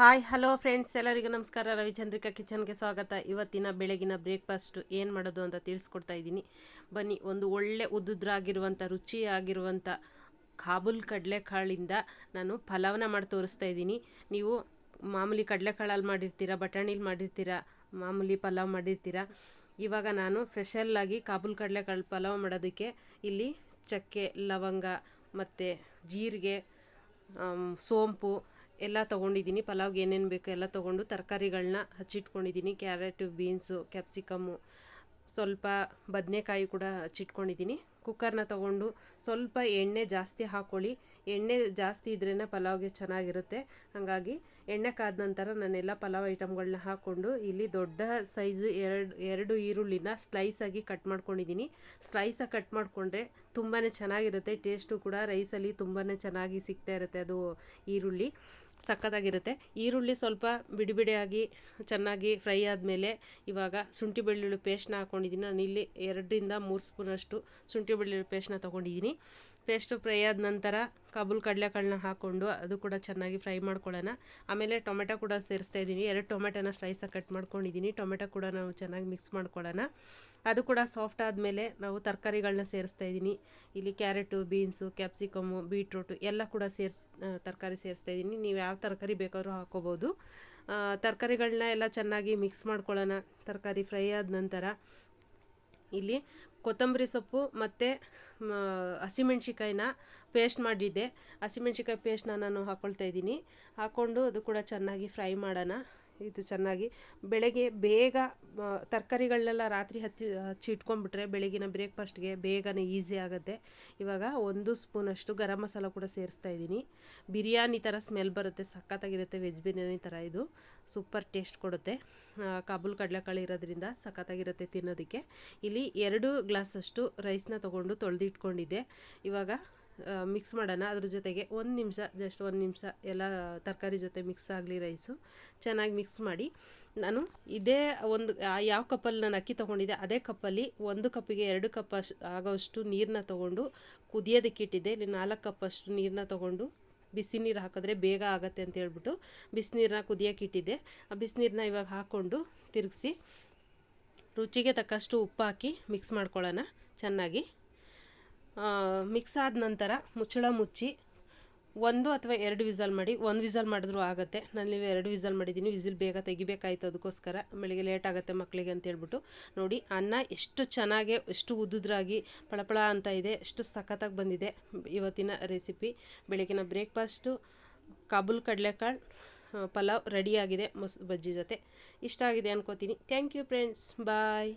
Hi, hello friends, ಎಲ್ಲರಿಗೂ ನಮಸ್ಕಾರ. ರವಿಚಂದ್ರಿಕಾ ಕಿಚನ್ಗೆ ಸ್ವಾಗತ. ಇವತ್ತಿನ ಬೆಳಗಿನ ಬ್ರೇಕ್ಫಾಸ್ಟು ಏನು ಮಾಡೋದು ಅಂತ ತಿಳಿಸ್ಕೊಡ್ತಾ ಇದ್ದೀನಿ. ಬನ್ನಿ, ಒಂದು ಒಳ್ಳೆ ಉದ್ದುದ್ರಾಗಿರುವಂಥ, ರುಚಿಯಾಗಿರುವಂಥ ಕಾಬೂಲ್ ಕಡಲೆಕಾಳಿಂದ ನಾನು ಫಲವನ್ನು ಮಾಡಿ ತೋರಿಸ್ತಾ ಇದ್ದೀನಿ. ನೀವು ಮಾಮೂಲಿ ಕಡಲೆಕಾಳಲ್ಲಿ ಮಾಡಿರ್ತೀರ, ಬಟಾಣಿಲಿ ಮಾಡಿರ್ತೀರ, ಮಾಮೂಲಿ ಪಲಾವ್ ಮಾಡಿರ್ತೀರ, ಇವಾಗ ನಾನು ಸ್ಪೆಷಲ್ಲಾಗಿ ಕಾಬೂಲ್ ಕಡಲೆಕಾಳು ಪಲಾವ್ ಮಾಡೋದಕ್ಕೆ ಇಲ್ಲಿ ಚಕ್ಕೆ, ಲವಂಗ ಮತ್ತು ಜೀರಿಗೆ ಸೋಂಪು ಎಲ್ಲ ತೊಗೊಂಡಿದ್ದೀನಿ. ಪಲಾವ್ಗೆ ಏನೇನು ಬೇಕು ಎಲ್ಲ ತೊಗೊಂಡು ತರಕಾರಿಗಳನ್ನ ಹಚ್ಚಿಟ್ಕೊಂಡಿದ್ದೀನಿ. ಕ್ಯಾರೆಟು, ಬೀನ್ಸು, ಕ್ಯಾಪ್ಸಿಕಮ್ಮು, ಸ್ವಲ್ಪ ಬದನೆಕಾಯಿ ಕೂಡ ಹಚ್ಚಿಟ್ಕೊಂಡಿದ್ದೀನಿ. ಕುಕ್ಕರ್ನ ತಗೊಂಡು ಸ್ವಲ್ಪ ಎಣ್ಣೆ ಜಾಸ್ತಿ ಹಾಕ್ಕೊಳ್ಳಿ ಎಣ್ಣೆ ಜಾಸ್ತಿ ಇದ್ರೇ ಪಲಾವ್ಗೆ ಚೆನ್ನಾಗಿರುತ್ತೆ. ಹಾಗಾಗಿ ಎಣ್ಣೆ ಕಾದ ನಂತರ ನಾನೆಲ್ಲ ಪಲಾವ್ ಐಟಮ್ಗಳನ್ನ ಹಾಕ್ಕೊಂಡು ಇಲ್ಲಿ ದೊಡ್ಡ ಸೈಜು ಎರಡು ಎರಡು ಈರುಳ್ಳಿನ ಸ್ಲೈಸಾಗಿ ಕಟ್ ಮಾಡ್ಕೊಂಡಿದ್ದೀನಿ ಸ್ಲೈಸಾಗಿ ಕಟ್ ಮಾಡಿಕೊಂಡ್ರೆ ತುಂಬಾ ಚೆನ್ನಾಗಿರುತ್ತೆ. ಟೇಸ್ಟು ಕೂಡ ರೈಸಲ್ಲಿ ತುಂಬಾ ಚೆನ್ನಾಗಿ ಸಿಗ್ತಾ ಇರುತ್ತೆ ಅದು ಈರುಳ್ಳಿ. ಸಖತ್ತಾಗಿರುತ್ತೆ. ಈರುಳ್ಳಿ ಸ್ವಲ್ಪ ಬಿಡಿ ಬಿಡಿಯಾಗಿ ಚೆನ್ನಾಗಿ ಫ್ರೈ ಆದಮೇಲೆ ಇವಾಗ ಶುಂಠಿ ಬೆಳ್ಳುಳ್ಳಿ ಪೇಸ್ಟ್ನ ಹಾಕ್ಕೊಂಡಿದ್ದೀನಿ ನಾನು ಇಲ್ಲಿ ಎರಡರಿಂದ ಮೂರು ಸ್ಪೂನಷ್ಟು ಶುಂಠಿ ಬೆಳ್ಳುಳ್ಳಿ ಪೇಸ್ಟ್ನ ತೊಗೊಂಡಿದ್ದೀನಿ ಪೇಸ್ಟು ಫ್ರೈ ಆದ ನಂತರ ಕಾಬೂಲ್ ಕಡಲೆಕಾಳನ್ನ ಹಾಕ್ಕೊಂಡು ಅದು ಕೂಡ ಚೆನ್ನಾಗಿ ಫ್ರೈ ಮಾಡ್ಕೊಳ್ಳೋಣ. ಆಮೇಲೆ ಟೊಮೆಟೊ ಕೂಡ ಸೇರಿಸ್ತಾ ಇದ್ದೀನಿ ಎರಡು ಟೊಮೆಟೊನ ಸ್ಲೈಸಾಗಿ ಕಟ್ ಮಾಡ್ಕೊಂಡಿದ್ದೀನಿ ಟೊಮೆಟೊ ಕೂಡ ನಾವು ಚೆನ್ನಾಗಿ ಮಿಕ್ಸ್ ಮಾಡ್ಕೊಳ್ಳೋಣ. ಅದು ಕೂಡ ಸಾಫ್ಟ್ ಆದಮೇಲೆ ನಾವು ತರಕಾರಿಗಳನ್ನ ಸೇರಿಸ್ತಾ ಇದ್ದೀನಿ ಇಲ್ಲಿ ಕ್ಯಾರೆಟು ಬೀನ್ಸು ಕ್ಯಾಪ್ಸಿಕಮ್ಮು ಬೀಟ್ರೂಟು ಎಲ್ಲ ಕೂಡ ಸೇರಿಸ್ ತರಕಾರಿ ಸೇರಿಸ್ತಾ ಇದ್ದೀನಿ ನೀವು ಯಾವ ತರಕಾರಿ ಬೇಕಾದರೂ ಹಾಕೋಬೋದು ತರಕಾರಿಗಳನ್ನ ಎಲ್ಲ ಚೆನ್ನಾಗಿ ಮಿಕ್ಸ್ ಮಾಡ್ಕೊಳ್ಳೋಣ. ತರಕಾರಿ ಫ್ರೈ ಆದ ನಂತರ ಇಲ್ಲಿ ಕೊತ್ತಂಬರಿ ಸೊಪ್ಪು ಮತ್ತು ಹಸಿಮೆಣ್ಸಿಕಾಯಿನ ಪೇಸ್ಟ್ ಮಾಡಿದ್ದೆ. ಹಸಿಮೆಣ್ಸಿಕಾಯಿ ಪೇಸ್ಟ್ನ ನಾನು ಹಾಕ್ಕೊಳ್ತಾ ಇದ್ದೀನಿ. ಹಾಕ್ಕೊಂಡು ಅದು ಕೂಡ ಚೆನ್ನಾಗಿ ಫ್ರೈ ಮಾಡೋಣ. ಇದು ಚೆನ್ನಾಗಿ ಬೆಳಗ್ಗೆ ಬೇಗ ತರಕಾರಿಗಳನ್ನೆಲ್ಲ ರಾತ್ರಿ ಹಚ್ಚಿ ಹಚ್ಚಿ ಇಟ್ಕೊಂಡ್ಬಿಟ್ರೆ ಬೆಳಗಿನ ಬ್ರೇಕ್ಫಾಸ್ಟ್ಗೆ ಬೇಗನೆ ಈಸಿ ಆಗುತ್ತೆ. ಇವಾಗ ಒಂದು ಸ್ಪೂನಷ್ಟು ಗರಂ ಮಸಾಲ ಕೂಡ ಸೇರಿಸ್ತಾ ಇದ್ದೀನಿ. ಬಿರಿಯಾನಿ ಥರ ಸ್ಮೆಲ್ ಬರುತ್ತೆ, ಸಖತ್ತಾಗಿರುತ್ತೆ, ವೆಜ್ ಬಿರಿಯಾನಿ ಥರ ಇದು. ಸೂಪರ್ ಟೇಸ್ಟ್ ಕೊಡುತ್ತೆ. ಕಾಬೂಲ್ ಕಡಲೆಕಾಳು ಇರೋದ್ರಿಂದ ಸಖತ್ತಾಗಿರುತ್ತೆ ತಿನ್ನೋದಕ್ಕೆ. ಇಲ್ಲಿ ಎರಡು ಗ್ಲಾಸಷ್ಟು ರೈಸ್ನ ತೊಗೊಂಡು ತೊಳೆದಿಟ್ಕೊಂಡಿದ್ದೆ. ಇವಾಗ ಮಿಕ್ಸ್ ಮಾಡೋಣ. ಅದ್ರ ಜೊತೆಗೆ ಒಂದು ನಿಮಿಷ ಜಸ್ಟ್ ಒಂದು ನಿಮಿಷ ಎಲ್ಲ ತರಕಾರಿ ಜೊತೆ ಮಿಕ್ಸ್ ಆಗಲಿ ರೈಸು ಚೆನ್ನಾಗಿ ಮಿಕ್ಸ್ ಮಾಡಿ. ನಾನು ಇದೇ ಒಂದು ಯಾವ ಕಪ್ಪಲ್ಲಿ ನಾನು ಅಕ್ಕಿ ತೊಗೊಂಡಿದ್ದೆ, ಅದೇ ಕಪ್ಪಲ್ಲಿ ಒಂದು ಕಪ್ಪಿಗೆ ಎರಡು ಕಪ್ ಆಗೋಷ್ಟು ನೀರನ್ನ ತೊಗೊಂಡು ಕುದಿಯೋದಕ್ಕಿಟ್ಟಿದ್ದೆ ಇಲ್ಲಿ ನಾಲ್ಕು ಕಪ್ಪಷ್ಟು ನೀರನ್ನ ತೊಗೊಂಡು ಬಿಸಿ ನೀರು ಹಾಕಿದ್ರೆ ಬೇಗ ಆಗುತ್ತೆ ಅಂತ ಹೇಳ್ಬಿಟ್ಟು ಬಿಸಿನೀರನ್ನ ಕುದಿಯೋಕೆ ಇಟ್ಟಿದ್ದೆ. ಆ ಬಿಸಿನೀರನ್ನ ಇವಾಗ ಹಾಕ್ಕೊಂಡು ತಿರುಗಿಸಿ ರುಚಿಗೆ ತಕ್ಕಷ್ಟು ಉಪ್ಪು ಹಾಕಿ ಮಿಕ್ಸ್ ಮಾಡ್ಕೊಳ್ಳೋಣ ಚೆನ್ನಾಗಿ. ಮಿಕ್ಸ್ ಆದ ನಂತರ ಮುಚ್ಚಳ ಮುಚ್ಚಿ ಒಂದು ಅಥವಾ ಎರಡು ವಿಸಲ್ ಮಾಡಿ, ಒಂದು ವಿಸಲ್ ಮಾಡಿದ್ರೂ ಆಗುತ್ತೆ. ನಾನು ನೀವು ಎರಡು ವಿಸಲ್ ಮಾಡಿದ್ದೀನಿ ವಿಸಿಲ್ ಬೇಗ ತೆಗಿಬೇಕಾಯ್ತು ಅದಕ್ಕೋಸ್ಕರ. ಬೆಳಿಗ್ಗೆ ಲೇಟ್ ಆಗುತ್ತೆ ಮಕ್ಕಳಿಗೆ ಅಂತ ಹೇಳ್ಬಿಟ್ಟು. ನೋಡಿ, ಅನ್ನ ಎಷ್ಟು ಚೆನ್ನಾಗಿ, ಎಷ್ಟು ಉದ್ದುದ್ರಾಗಿ ಪಳಪಳ ಅಂತ ಇದೆ, ಎಷ್ಟು ಸಖತ್ತಾಗಿ ಬಂದಿದೆ ಇವತ್ತಿನ ರೆಸಿಪಿ ಬೆಳಗಿನ ಬ್ರೇಕ್ಫಾಸ್ಟು ಕಾಬುಲ್ ಕಡಲೆಕಾಳು ಪಲಾವ್ ರೆಡಿಯಾಗಿದೆ ಮೊಸ್, ಬಜ್ಜಿ ಜೊತೆ. ಇಷ್ಟ ಆಗಿದೆ ಅನ್ಕೋತೀನಿ. Thank you friends bye